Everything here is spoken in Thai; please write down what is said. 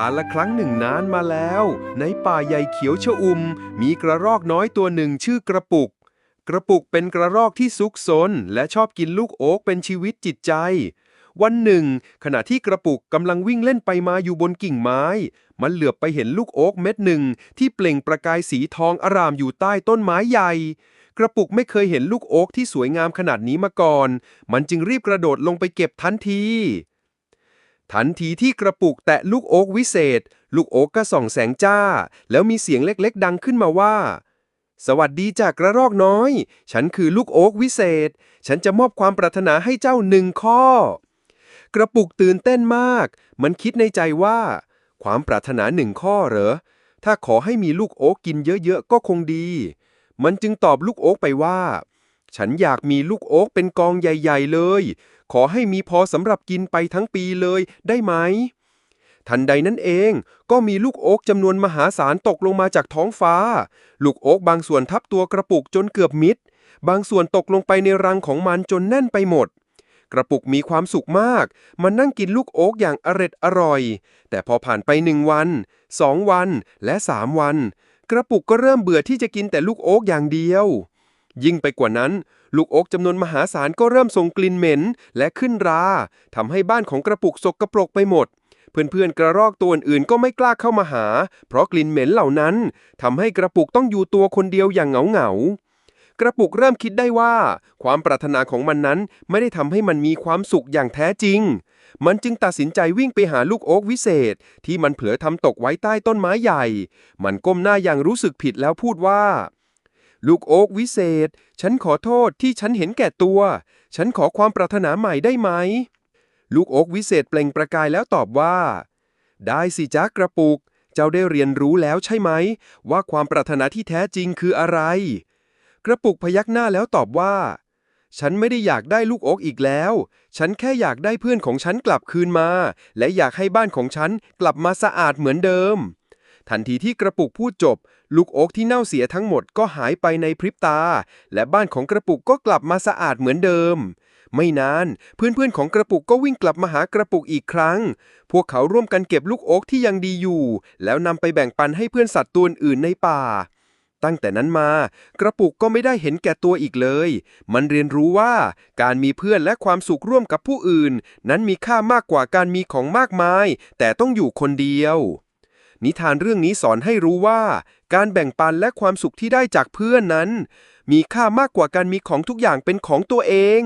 กาละครั้งหนึ่งนานมาแล้ว ในป่าใหญ่เขียวชอุ่ม มีกระรอกน้อยตัวหนึ่งชื่อกระปุก กระปุกเป็นกระรอกที่ซุกซนและชอบกินลูกโอ๊กเป็นชีวิตจิตใจ วันหนึ่ง ขณะที่กระปุกกำลังวิ่งเล่นไปมาอยู่บนกิ่งไม้ มันเหลือบไปเห็นลูกโอ๊กเม็ดหนึ่งที่เปล่งประกายสีทองอร่ามอยู่ใต้ต้นไม้ใหญ่กระปุกไม่เคยเห็นลูกโอ๊กที่สวยงามขนาดนี้มาก่อน มันจึงรีบกระโดดลงไปเก็บทันที ทันทีที่กระปุกแตะลูกโอ๊กวิเศษ ลูกโอ๊กก็ส่องแสงจ้า แล้วมีเสียงเล็กๆ ดังขึ้นมาว่า สวัสดีจากกระรอกน้อย ฉันคือลูกโอ๊กวิเศษ ฉันจะมอบความปรารถนาให้เจ้าหนึ่งข้อ กระปุกตื่นเต้นมาก มันคิดในใจว่า ความปรารถนาหนึ่งข้อเหรอ ถ้าขอให้มีลูกโอ๊กกินเยอะๆ ก็คงดี มันจึงตอบลูกโอ๊กไปว่า ฉันอยากมีลูกโอ๊กเป็นกองใหญ่ ๆ เลย ขอให้มีพอสำหรับกินไปทั้งปีเลยได้ไหม ทันใดนั้นเองก็มีลูกโอ๊กจำนวนมหาศาลตกลงมาจากท้องฟ้า ลูกโอ๊กบางส่วนทับตัวกระปุกจนเกือบมิด บางส่วนตกลงไปในรังของมันจนแน่นไปหมดกระปุกมีความสุขมาก มันนั่งกินลูกโอ๊กอย่างอร็ดอร่อย แต่พอผ่านไปหนึ่งวัน สองวันและสามวัน กระปุกก็เริ่มเบื่อที่จะกินแต่ลูกโอ๊กอย่างเดียว ยิ่งไปกว่านั้น ลูกอกจำนวนมหาศาลก็เริ่มส่งกลิ่นเหม็น และขึ้นราทำให้บ้านของกระปุกสกปรกไปหมด เพื่อนๆกระรอกตัวอื่นๆก็ไม่กล้าเข้ามาหา เพราะกลิ่นเหม็นเหล่านั้นทำให้กระปุกต้องอยู่ตัวคนเดียวอย่างเหงาๆกระปุกเริ่มคิดได้ว่า ความปรารถนาของมันนั้นไม่ได้ทำให้มันมีความสุขอย่างแท้จริง มันจึงตัดสินใจวิ่งไปหาลูกโอ๊กวิเศษ ที่มันเผลอทำตกไว้ใต้ต้นไม้ใหญ่ มันก้มหน้าอย่างรู้สึกผิดแล้วพูดว่า ลูกโอ๊กวิเศษ ฉันขอโทษที่ฉันเห็นแก่ตัว ฉันขอความปรารถนาใหม่ได้ไหม ลูกโอ๊กวิเศษเปล่งประกายแล้วตอบว่า ได้สิจ้ากระปุก เจ้าได้เรียนรู้แล้วใช่ไหม ว่าความปรารถนาที่แท้จริงคืออะไร กระปุกพยักหน้าแล้วตอบว่า ฉันไม่ได้อยากได้ลูกโอ๊กอีกแล้ว ฉันแค่อยากได้เพื่อนของฉันกลับคืนมา และอยากให้บ้านของฉันกลับมาสะอาดเหมือนเดิม ทันทีที่กระปุกพูดจบ ลูกโอ๊กที่เน่าเสียทั้งหมดก็หายไปในพริบตา และบ้านของกระปุกก็กลับมาสะอาดเหมือนเดิม ไม่นาน เพื่อนๆของกระปุกก็วิ่งกลับมาหากระปุกอีกครั้ง พวกเขาร่วมกันเก็บลูกโอ๊กที่ยังดีอยู่ แล้วนำไปแบ่งปันให้เพื่อนสัตว์ตัวอื่นในป่า ตั้งแต่นั้นมา กระปุกก็ไม่ได้เห็นแก่ตัวอีกเลย มันเรียนรู้ว่าการมีเพื่อนและความสุขร่วมกับผู้อื่น นั้นมีค่ามากกว่าการมีของมากมาย แต่ต้องอยู่คนเดียว นิทานเรื่องนี้สอนให้รู้ว่า การแบ่งปันและความสุขที่ได้จากเพื่อนนั้น มีค่ามากกว่าการมีของทุกอย่างเป็นของตัวเอง